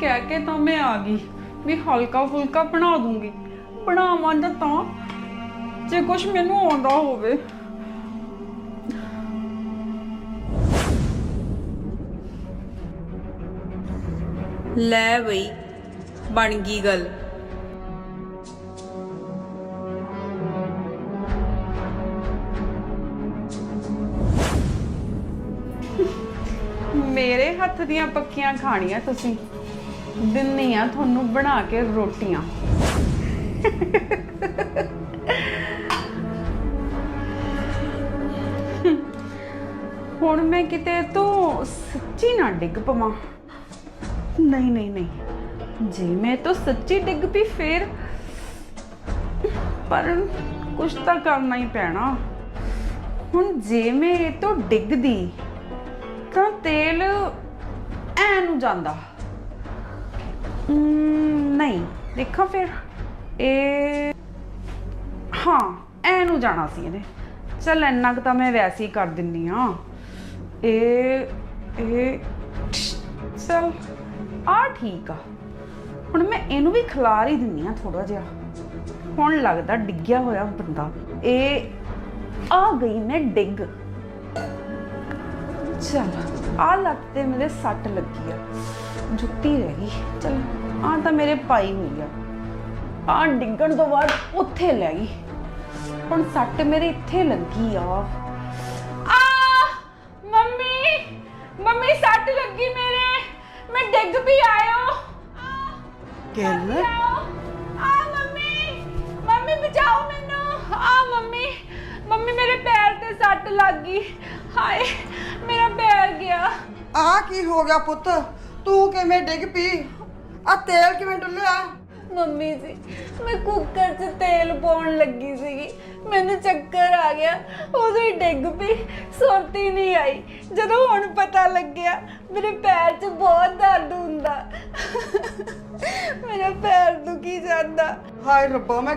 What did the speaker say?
ਕਹਿ ਕੇ ਤਾਂ ਮੈਂ ਆ ਗਈ ਵੀ ਹਲਕਾ ਫੁਲਕਾ ਬਣਾ ਦੂੰਗੀ। ਬਣਾਵਾਂ ਜਾਂ ਤਾਂ ਜੇ ਕੁਝ ਮੈਨੂੰ ਆਉਂਦਾ ਹੋਵੇ। ਲੈ ਬਈ ਬਣ ਗਈ ਗੱਲ। ਮੇਰੇ ਹੱਥ ਦੀਆਂ ਪੱਕੀਆਂ ਖਾਣੀਆਂ ਤੁਸੀਂ। ਦਿੰਨੀ ਆ ਤੁਹਾਨੂੰ ਬਣਾ ਕੇ ਰੋਟੀਆਂ। ਹੁਣ ਮੈਂ ਕਿਤੇ ਤੋਂ ਸੱਚੀ ਨਾ ਡਿੱਗ ਪਵਾਂ। ਨਹੀਂ ਨਹੀਂ ਨਹੀਂ। ਜੇ ਮੈਂ ਤਾਂ ਸੱਚੀ ਡਿੱਗ ਪਈ ਫੇਰ ਪਰ ਕੁਝ ਤਾਂ ਕਰਨਾ ਹੀ ਪੈਣਾ। ਹੁਣ ਜੇ ਮੈਂ ਇਹ ਤੋਂ ਡਿੱਗਦੀ ਤਾਂ ਤੇਲ ਐ ਨੂੰ ਜਾਂਦਾ। ਨਹੀਂ। ਦੇਖਾਂ ਫਿਰ। ਇਹ ਹਾਂ ਐ ਨੂੰ ਜਾਣਾ ਸੀ ਇਹਨੇ। ਚੱਲ ਇੰਨਾ ਕੁ ਤਾਂ ਮੈਂ ਵੈਸੇ ਹੀ ਕਰ ਦਿੰਨੀ ਆ। ਇਹ ਇਹ ਚੱਲ ਆ ਠੀਕ ਆ। ਹੁਣ ਮੈਂ ਇਹਨੂੰ ਵੀ ਖਿਲਾਰ ਹੀ ਦਿੰਨੀ ਆ ਥੋੜਾ ਜਿਹਾ। ਹੁਣ ਲੱਗਦਾ ਡਿੱਗਿਆ ਹੋਇਆ ਬੰਦਾ। ਇਹ ਆ ਗਈ ਮੈਂ ਡਿੱਗ। ਚੱਲ ਆ ਲੱਤ ਤੇ ਮੇਰੇ ਸੱਟ ਲੱਗੀ ਆ। ਜੁੱਤੀ ਰਹਿ ਗਈ ਚਲ ਆ ਤਾਂ ਮੇਰੇ ਪਾਈ ਹੋਈ ਆ ਆ ਡਿੱਗਣ ਤੋਂ ਬਾਅਦ ਉੱਥੇ ਲੈ ਗਈ। ਹੁਣ ਸੱਟ ਮੇਰੇ ਇੱਥੇ ਲੱਗੀ ਆ। ਆ! ਮੰਮੀ ਮੰਮੀ ਸੱਟ ਲੱਗੀ ਮੇਰੇ। ਮੈਂ ਡਿੱਗ ਵੀ ਆਇਓ। ਕਿਰਨ ਆ ਮੰਮੀ ਮੰਮੀ ਬਚਾਓ ਮੈਨੂੰ। ਆ ਮੰਮੀ ਮੰਮੀ ਮੇਰੇ ਪੈਰ ਤੇ ਸੱਟ ਲੱਗ ਗਈ। ਹਾਏ ਮੇਰਾ ਪੈਰ ਗਿਆ। ਆ ਕੀ ਹੋ ਗਿਆ ਪੁੱਤ? ਤੂੰ ਕਿਵੇਂ ਡਿੱਗ ਪਈ? ਆ ਤੇਲ ਕਿਵੇਂ ਡੁੱਲਿਆ? ਮੰਮੀ ਜੀ ਮੈਂ ਕੁੱਕਰ 'ਚ ਤੇਲ ਪਾਉਣ ਲੱਗੀ ਸੀਗੀ। ਮੈਨੂੰ ਚੱਕਰ ਆ ਗਿਆ ਉਦੋਂ ਹੀ ਡਿੱਗ ਪਈ ਸੁਰਤੀ ਨਹੀਂ ਆਈ। ਜਦੋਂ ਹੁਣ ਪਤਾ ਲੱਗਿਆ ਮੇਰੇ ਪੈਰ 'ਚ ਬਹੁਤ ਦਰਦ ਹੁੰਦਾ। ਮੇਰਾ ਪੈਰ ਦੁਖੀ ਜਾਂਦਾ। ਹਾਏ ਰੱਬਾ ਮੈਂ